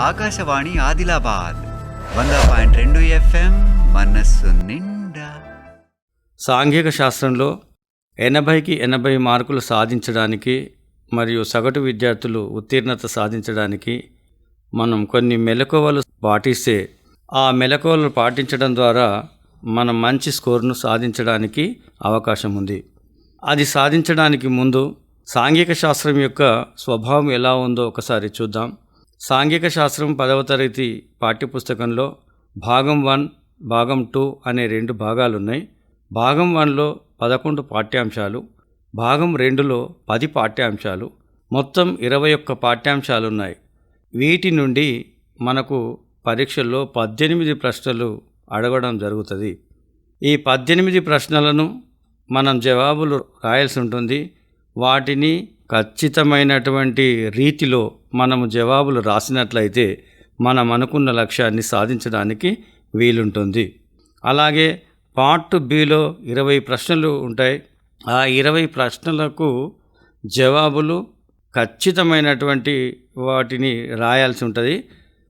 ఆకాశవాణి ఆదిలాబాద్ వంద పాయింట్ రెండు ఎఫ్ఎం మనస్సు నిండా. సాంఘిక శాస్త్రంలో ఎనభైకి ఎనభై మార్కులు సాధించడానికి మరియు సగటు విద్యార్థులు ఉత్తీర్ణత సాధించడానికి మనం కొన్ని మెలకువలు పాటిస్తే ఆ మెలకువలు పాటించడం ద్వారా మనం మంచి స్కోర్ను సాధించడానికి అవకాశం ఉంది. అది సాధించడానికి ముందు సాంఘిక శాస్త్రం యొక్క స్వభావం ఎలా ఉందో ఒకసారి చూద్దాం. సాంఘిక శాస్త్రం పదవ తరగతి పాఠ్యపుస్తకంలో భాగం వన్ భాగం టూ అనే రెండు భాగాలు ఉన్నాయి భాగం వన్లో పదకొండు పాఠ్యాంశాలు భాగం రెండులో పది పాఠ్యాంశాలు మొత్తం ఇరవై ఒక్క పాఠ్యాంశాలు ఉన్నాయి వీటి నుండి మనకు పరీక్షల్లో పద్దెనిమిది ప్రశ్నలు అడగడం జరుగుతుంది. ఈ పద్దెనిమిది ప్రశ్నలను మనం జవాబులు రాయాల్సి ఉంటుంది. వాటిని ఖచ్చితమైనటువంటి రీతిలో మనము జవాబులు రాసినట్లయితే మనం అనుకున్న లక్ష్యాన్ని సాధించడానికి వీలుంటుంది. అలాగే పార్ట్ బిలో ఇరవై ప్రశ్నలు ఉంటాయి. ఆ ఇరవై ప్రశ్నలకు జవాబులు ఖచ్చితమైనటువంటి వాటిని రాయాల్సి ఉంటుంది.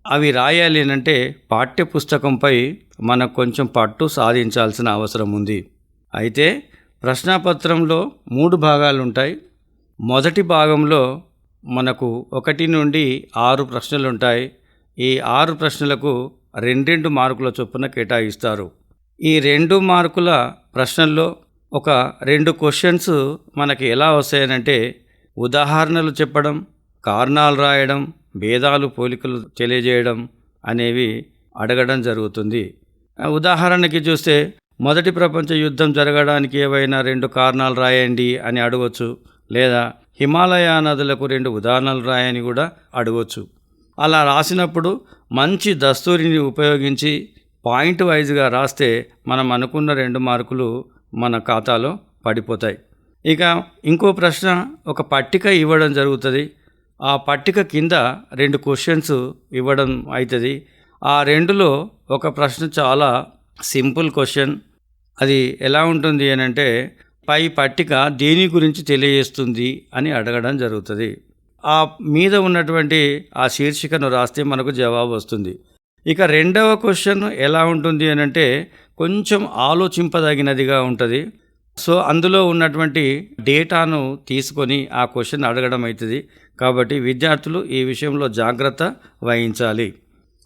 అవి రాయాలి అంటే పాఠ్యపుస్తకంపై మనకు కొంచెం పట్టు సాధించాల్సిన అవసరం ఉంది. అయితే ప్రశ్నాపత్రంలో మూడు భాగాలు ఉంటాయి. మొదటి భాగంలో మనకు ఒకటి నుండి ఆరు ప్రశ్నలు ఉంటాయి ఈ ఆరు ప్రశ్నలకు రెండెండు మార్కుల చొప్పున కేటాయిస్తారు. ఈ రెండు మార్కుల ప్రశ్నల్లో ఒక రెండు క్వశ్చన్స్ మనకి ఎలా వస్తాయనంటే ఉదాహరణలు చెప్పడం కారణాలు రాయడం భేదాలు పోలికలు తెలియజేయడం అనేవి అడగడం జరుగుతుంది. ఉదాహరణకి చూస్తే మొదటి ప్రపంచ యుద్ధం జరగడానికి ఏవైనా రెండు కారణాలు రాయండి అని అడగవచ్చు లేదా హిమాలయ నదులకు రెండు ఉదాహరణలు రాయని కూడా అడగవచ్చు అలా రాసినప్పుడు మంచి దస్తూరిని ఉపయోగించి పాయింట్ వైజ్గా రాస్తే మనం అనుకున్న రెండు మార్కులు మన ఖాతాలో పడిపోతాయి. ఇక ఇంకో ప్రశ్న ఒక పట్టిక ఇవ్వడం జరుగుతుంది. ఆ పట్టిక కింద రెండు క్వశ్చన్స్ ఇవ్వడం అవుతుంది ఆ రెండులో ఒక ప్రశ్న చాలా సింపుల్ క్వశ్చన్ అది ఎలా ఉంటుంది అని అంటే పై పట్టిక దేని గురించి తెలియజేస్తుంది అని అడగడం జరుగుతుంది. ఆ మీద ఉన్నటువంటి ఆ శీర్షికను రాస్తే మనకు జవాబు వస్తుంది. ఇక రెండవ క్వశ్చన్ ఎలా ఉంటుంది అని అంటే కొంచెం ఆలోచింపదగినదిగా ఉంటుంది. సో అందులో ఉన్నటువంటి డేటాను తీసుకొని ఆ క్వశ్చన్ అడగడం అవుతుంది. కాబట్టి విద్యార్థులు ఈ విషయంలో జాగ్రత్త వహించాలి.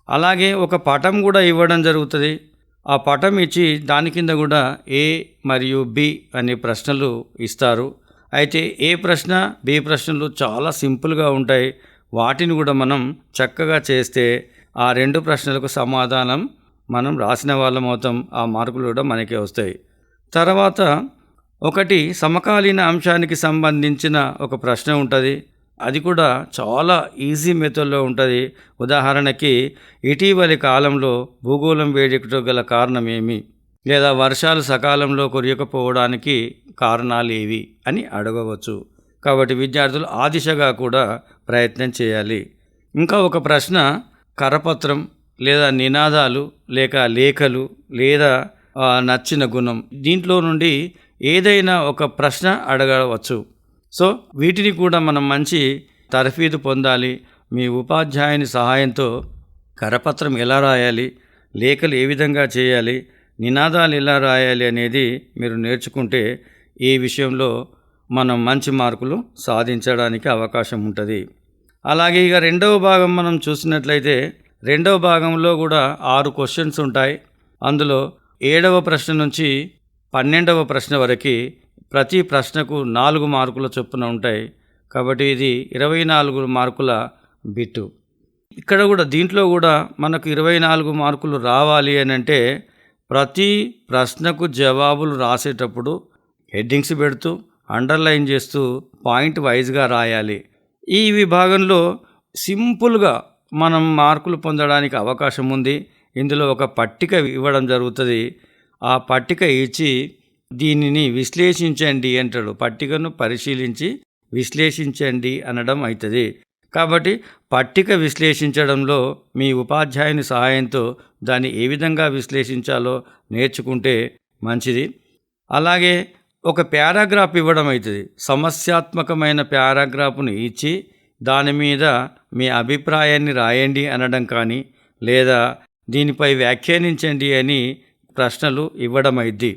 అలాగే ఒక పటం కూడా ఇవ్వడం జరుగుతుంది. ఆ పటం ఇచ్చి దాని కింద కూడా ఏ మరియు బి అనే ప్రశ్నలు ఇస్తారు. అయితే ఏ ప్రశ్న బి ప్రశ్నలు చాలా సింపుల్గా ఉంటాయి. వాటిని కూడా మనం చక్కగా చేస్తే ఆ రెండు ప్రశ్నలకు సమాధానం మనం రాసిన వాళ్ళం అవుతాం. ఆ మార్కులు కూడా మనకే వస్తాయి. తర్వాత ఒకటి సమకాలీన అంశానికి సంబంధించిన ఒక ప్రశ్న ఉంటుంది. అది కూడా చాలా ఈజీ మెథడ్లో ఉంటుంది. ఉదాహరణకి ఇటీవలి కాలంలో భూగోళం వేడెక్కడం గల కారణం ఏమి లేదా వర్షాలు సకాలంలో కురియకపోవడానికి కారణాలు ఏవి అని అడగవచ్చు. కాబట్టి విద్యార్థులు ఆ దిశగా కూడా ప్రయత్నం చేయాలి. ఇంకా ఒక ప్రశ్న కరపత్రం లేదా నినాదాలు లేక లేఖలు లేదా నచ్చిన గుణం. దీంట్లో నుండి ఏదైనా ఒక ప్రశ్న అడగవచ్చు. సో వీటిని కూడా మనం మంచి తరఫీదు పొందాలి. మీ ఉపాధ్యాయుని సహాయంతో కరపత్రం ఎలా రాయాలి? లేఖలు ఏ విధంగా చేయాలి? నినాదాలు ఎలా రాయాలి అనేది మీరు నేర్చుకుంటే ఈ విషయంలో మనం మంచి మార్కులు సాధించడానికి అవకాశం ఉంటుంది. అలాగే ఇక రెండవ భాగం మనం చూసినట్లయితే రెండవ భాగంలో కూడా ఆరు క్వశ్చన్స్ ఉంటాయి. అందులో ఏడవ ప్రశ్న నుంచి పన్నెండవ ప్రశ్న వరకు ప్రతి ప్రశ్నకు నాలుగు మార్కుల చొప్పున ఉంటాయి. కాబట్టి ఇది ఇరవై నాలుగు మార్కుల బిట్టు. ఇక్కడ కూడా దీంట్లో కూడా మనకు ఇరవై నాలుగు మార్కులు రావాలి అని అంటే ప్రతి ప్రశ్నకు జవాబులు రాసేటప్పుడు హెడ్డింగ్స్ పెడుతూ అండర్లైన్ చేస్తూ పాయింట్ వైజ్గా రాయాలి. ఈ విభాగంలో సింపుల్గా మనం మార్కులు పొందడానికి అవకాశం ఉంది. ఇందులో ఒక పట్టిక ఇవ్వడం జరుగుతుంది. ఆ పట్టిక ఇచ్చి దీనిని విశ్లేషించండి అంటాడు. పట్టికను పరిశీలించి విశ్లేషించండి అనడం అవుతుంది కాబట్టి పట్టిక విశ్లేషించడంలో మీ ఉపాధ్యాయుని సహాయంతో దాన్ని ఏ విధంగా విశ్లేషించాలో నేర్చుకుంటే మంచిది. అలాగే ఒక పారాగ్రాఫ్ ఇవ్వడం అవుతుంది సమస్యాత్మకమైన పారాగ్రాఫ్ను ఇచ్చి దాని మీద మీ అభిప్రాయాన్ని రాయండి అనడం కానీ లేదా దీనిపై వ్యాఖ్యానించండి అని ప్రశ్నలు ఇవ్వడం అయింది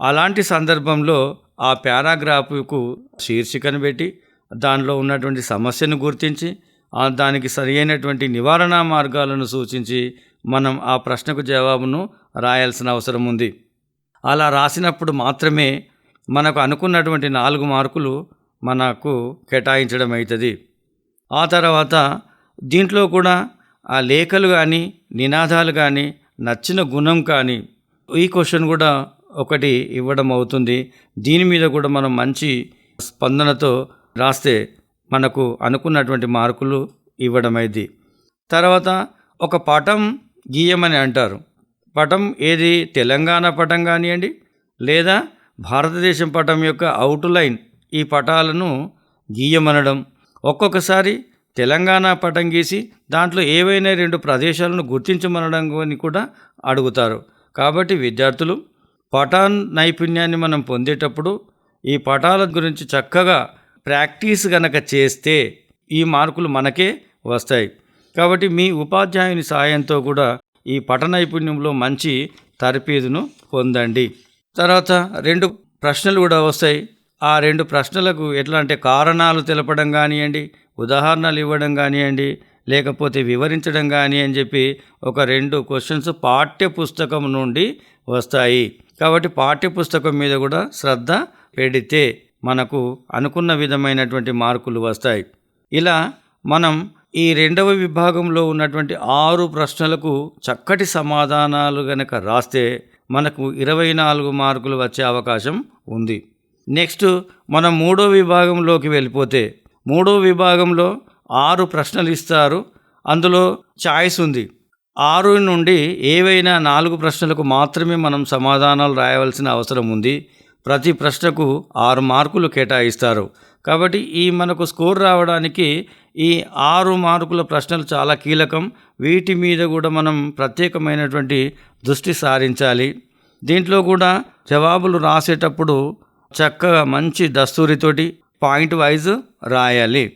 అలాంటి సందర్భంలో ఆ పారాగ్రాఫ్కు శీర్షికను పెట్టి దానిలో ఉన్నటువంటి సమస్యను గుర్తించి దానికి సరియైనటువంటి నివారణ మార్గాలను సూచించి మనం ఆ ప్రశ్నకు జవాబును రాయాల్సిన అవసరం ఉంది. అలా రాసినప్పుడు మాత్రమే మనకు అనుకున్నటువంటి నాలుగు మార్కులు మనకు కేటాయించడం అవుతుంది ఆ తర్వాత దీంట్లో కూడా ఆ లేఖలు కానీ నినాదాలు కానీ నచ్చిన గుణం కానీ ఈ క్వశ్చన్ కూడా ఒకటి ఇవ్వడం అవుతుంది. దీని మీద కూడా మనం మంచి స్పందనతో రాస్తే మనకు అనుకున్నటువంటి మార్కులు ఇవ్వడం తర్వాత ఒక పటం గీయమని అంటారు. పటం ఏది? తెలంగాణ పటం కానివ్వండి లేదా భారతదేశం పటం యొక్క అవుట్లైన్ ఈ పటాలను గీయమనడం. ఒక్కొక్కసారి తెలంగాణ పటం గీసి దాంట్లో ఏవైనా రెండు ప్రదేశాలను గుర్తించమనడం అని కూడా అడుగుతారు. కాబట్టి విద్యార్థులు పటాన్ నైపుణ్యాన్ని మనం పొందేటప్పుడు ఈ పటాల గురించి చక్కగా ప్రాక్టీస్ గనక చేస్తే ఈ మార్కులు మనకే వస్తాయి. కాబట్టి మీ ఉపాధ్యాయుని సాయంతో కూడా ఈ పట నైపుణ్యంలో మంచి తరపీదును పొందండి. తర్వాత రెండు ప్రశ్నలు కూడా వస్తాయి. ఆ రెండు ప్రశ్నలకు ఎట్లా అంటే కారణాలు తెలపడం కానివ్వండి ఉదాహరణలు ఇవ్వడం కానివ్వండి లేకపోతే వివరించడం కానీ అని చెప్పి ఒక రెండు క్వశ్చన్స్ పాఠ్య పుస్తకం నుండి వస్తాయి. కాబట్టి పాఠ్య పుస్తకం మీద కూడా శ్రద్ధ పెడితే మనకు అనుకున్న విధమైనటువంటి మార్కులు వస్తాయి. ఇలా మనం ఈ రెండవ విభాగంలో ఉన్నటువంటి ఆరు ప్రశ్నలకు చక్కటి సమాధానాలు గనక రాస్తే మనకు ఇరవై నాలుగు మార్కులు వచ్చే అవకాశం ఉంది. నెక్స్ట్ మనం మూడో విభాగంలోకి వెళ్ళిపోతే మూడో విభాగంలో ఆరు ప్రశ్నలు ఇస్తారు. అందులో చాయిస్ ఉంది. ఆరు నుండి ఏవైనా నాలుగు ప్రశ్నలకు మాత్రమే మనం సమాధానాలు రాయవలసిన అవసరం ఉంది. ప్రతి ప్రశ్నకు ఆరు మార్కులు కేటాయిస్తారు. కాబట్టి ఈ మనకు స్కోర్ రావడానికి ఈ ఆరు మార్కుల ప్రశ్నలు చాలా కీలకం. వీటి మీద కూడా మనం ప్రత్యేకమైనటువంటి దృష్టి సారించాలి. దీంట్లో కూడా జవాబులు రాసేటప్పుడు చక్కగా మంచి దస్తూరితోటి పాయింట్ వైజ్ రాయాలి.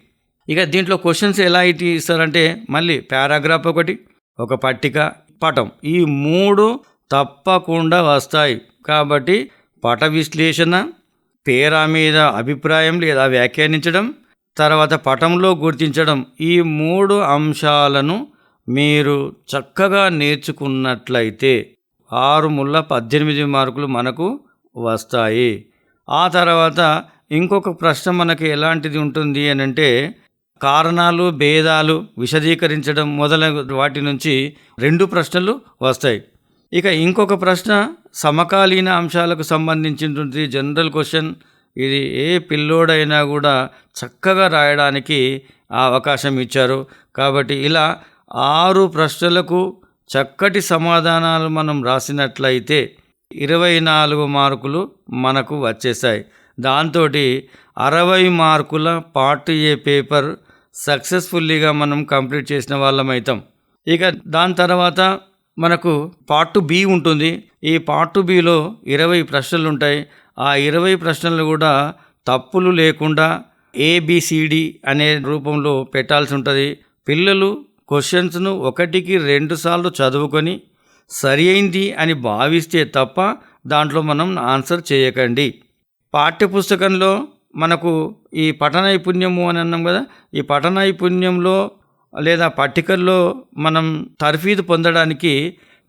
ఇక దీంట్లో క్వశ్చన్స్ ఎలా ఇటు ఇస్తారంటే మళ్ళీ పారాగ్రాఫ్ ఒకటి ఒక పట్టిక పటం. ఈ మూడు తప్పకుండా వస్తాయి. కాబట్టి పట విశ్లేషణ పేరా మీద అభిప్రాయం లేదా వ్యాఖ్యానించడం తర్వాత పటంలో గుర్తించడం ఈ మూడు అంశాలను మీరు చక్కగా నేర్చుకున్నట్లయితే ఆరు ముళ్ళ పద్దెనిమిది మార్కులు మనకు వస్తాయి. ఆ తర్వాత ఇంకొక ప్రశ్న మనకి ఎలాంటిది ఉంటుంది అని అంటే కారణాలు భేదాలు విశదీకరించడం మొదలగు వాటి నుంచి రెండు ప్రశ్నలు వస్తాయి. ఇక ఇంకొక ప్రశ్న సమకాలీన అంశాలకు సంబంధించినటువంటి జనరల్ క్వశ్చన్. ఇది ఏ పిల్లోడైనా కూడా చక్కగా రాయడానికి ఆ అవకాశం ఇచ్చారు. కాబట్టి ఇలా ఆరు ప్రశ్నలకు చక్కటి సమాధానాలు మనం రాసినట్లయితే ఇరవై నాలుగు మార్కులు మనకు వచ్చేసాయి దాంతో అరవై మార్కుల పార్ట్ ఏ పేపర్ సక్సెస్ఫుల్లీగా మనం కంప్లీట్ చేసిన వాళ్ళం అవుతాం ఇక దాని తర్వాత మనకు పార్ట్ బి ఉంటుంది. ఈ పార్ట్ బిలో ఇరవై ప్రశ్నలు ఉంటాయి. ఆ ఇరవై ప్రశ్నలు కూడా తప్పులు లేకుండా ఏబిసిడి అనే రూపంలో పెట్టాల్సి ఉంటుంది. పిల్లలు క్వశ్చన్స్ను ఒకటికి రెండు సార్లు చదువుకొని సరి అయింది అని భావిస్తే తప్ప దాంట్లో మనం ఆన్సర్ చేయకండి. పాఠ్యపుస్తకంలో మనకు ఈ పఠ నైపుణ్యము అని అన్నాం కదా ఈ పఠ నైపుణ్యంలో లేదా పట్టికల్లో మనం తర్ఫీదు పొందడానికి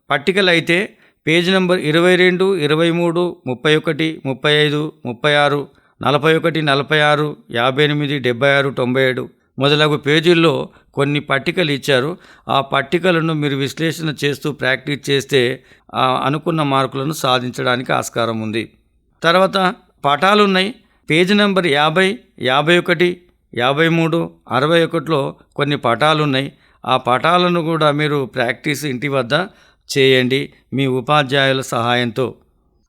పట్టికలు అయితే పేజ్ నెంబర్ ఇరవై రెండు ఇరవై మూడు ముప్పై ఒకటి ముప్పై ఐదు ముప్పై ఆరు నలభై ఒకటి నలభై ఆరు యాభై ఎనిమిది డెబ్బై ఆరు తొంభై ఏడు మొదలగు పేజీల్లో కొన్ని పట్టికలు ఇచ్చారు. ఆ పట్టికలను మీరు విశ్లేషణ చేస్తూ ప్రాక్టీస్ చేస్తే అనుకున్న మార్కులను సాధించడానికి ఆస్కారం ఉంది. తర్వాత పటాలు ఉన్నాయి పేజీ నెంబర్ యాభై యాభై ఒకటి యాభై మూడు అరవై ఒకటిలో కొన్ని పటాలు ఉన్నాయి ఆ పటాలను కూడా మీరు ప్రాక్టీస్ ఇంటి వద్ద చేయండి మీ ఉపాధ్యాయుల సహాయంతో.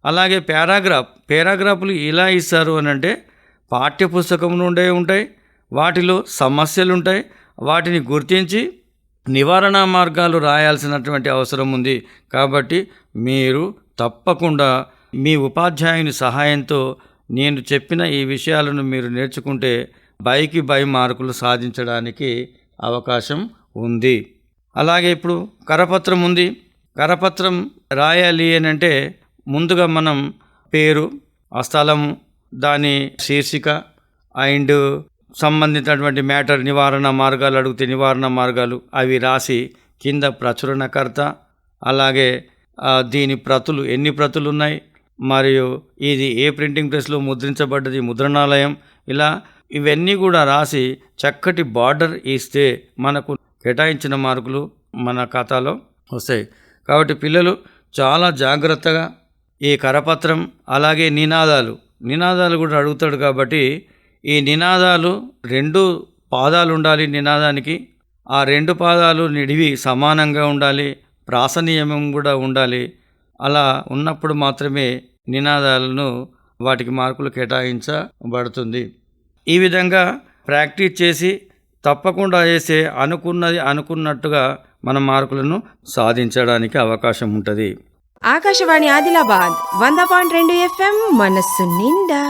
అలాగే పారాగ్రాఫ్ పారాగ్రాఫ్లు ఎలా ఇస్తారు అని అంటే పాఠ్యపుస్తకం నుండే ఉంటాయి వాటిలో సమస్యలు ఉంటాయి వాటిని గుర్తించి నివారణ మార్గాలు రాయాల్సినటువంటి అవసరం ఉంది. కాబట్టి మీరు తప్పకుండా మీ ఉపాధ్యాయుని సహాయంతో నేను చెప్పిన ఈ విషయాలను మీరు నేర్చుకుంటే బైకి బై మార్కులు సాధించడానికి అవకాశం ఉంది. అలాగే ఇప్పుడు కరపత్రం ఉంది. కరపత్రం రాయాలి అని అంటే ముందుగా మనం పేరు ఆ స్థలము దాని శీర్షిక అండ్ సంబంధించినటువంటి మ్యాటర్ నివారణ మార్గాలు అడిగితే నివారణ మార్గాలు అవి రాసి కింద ప్రచురణకర్త అలాగే దీని ప్రతులు ఎన్ని ప్రతులు ఉన్నాయి? మరియు ఇది ఏ ప్రింటింగ్ ప్రెస్లో ముద్రించబడ్డది? ముద్రణాలయం. ఇలా ఇవన్నీ కూడా రాసి చక్కటి బార్డర్ ఇస్తే మనకు కేటాయించిన మార్కులు మన ఖాతాలో వస్తాయి. కాబట్టి పిల్లలు చాలా జాగ్రత్తగా ఈ కరపత్రం అలాగే నినాదాలు. నినాదాలు కూడా అడుగుతాడు కాబట్టి ఈ నినాదాలు రెండు పాదాలు ఉండాలి నినాదానికి. ఆ రెండు పాదాలు నిడివి సమానంగా ఉండాలి ప్రాసనీయం కూడా ఉండాలి. అలా ఉన్నప్పుడు మాత్రమే నినాదాలను వాటికి మార్కులు కేటాయించబడుతుంది. ఈ విధంగా ప్రాక్టీస్ చేసి తప్పకుండా చేసే అనుకున్నది అనుకున్నట్టుగా మన మార్కులను సాధించడానికి అవకాశం ఉంటుంది. ఆకాశవాణి ఆదిలాబాద్ వంద పాయింట్ రెండు ఎఫ్ఎం మనస్సు నిండా.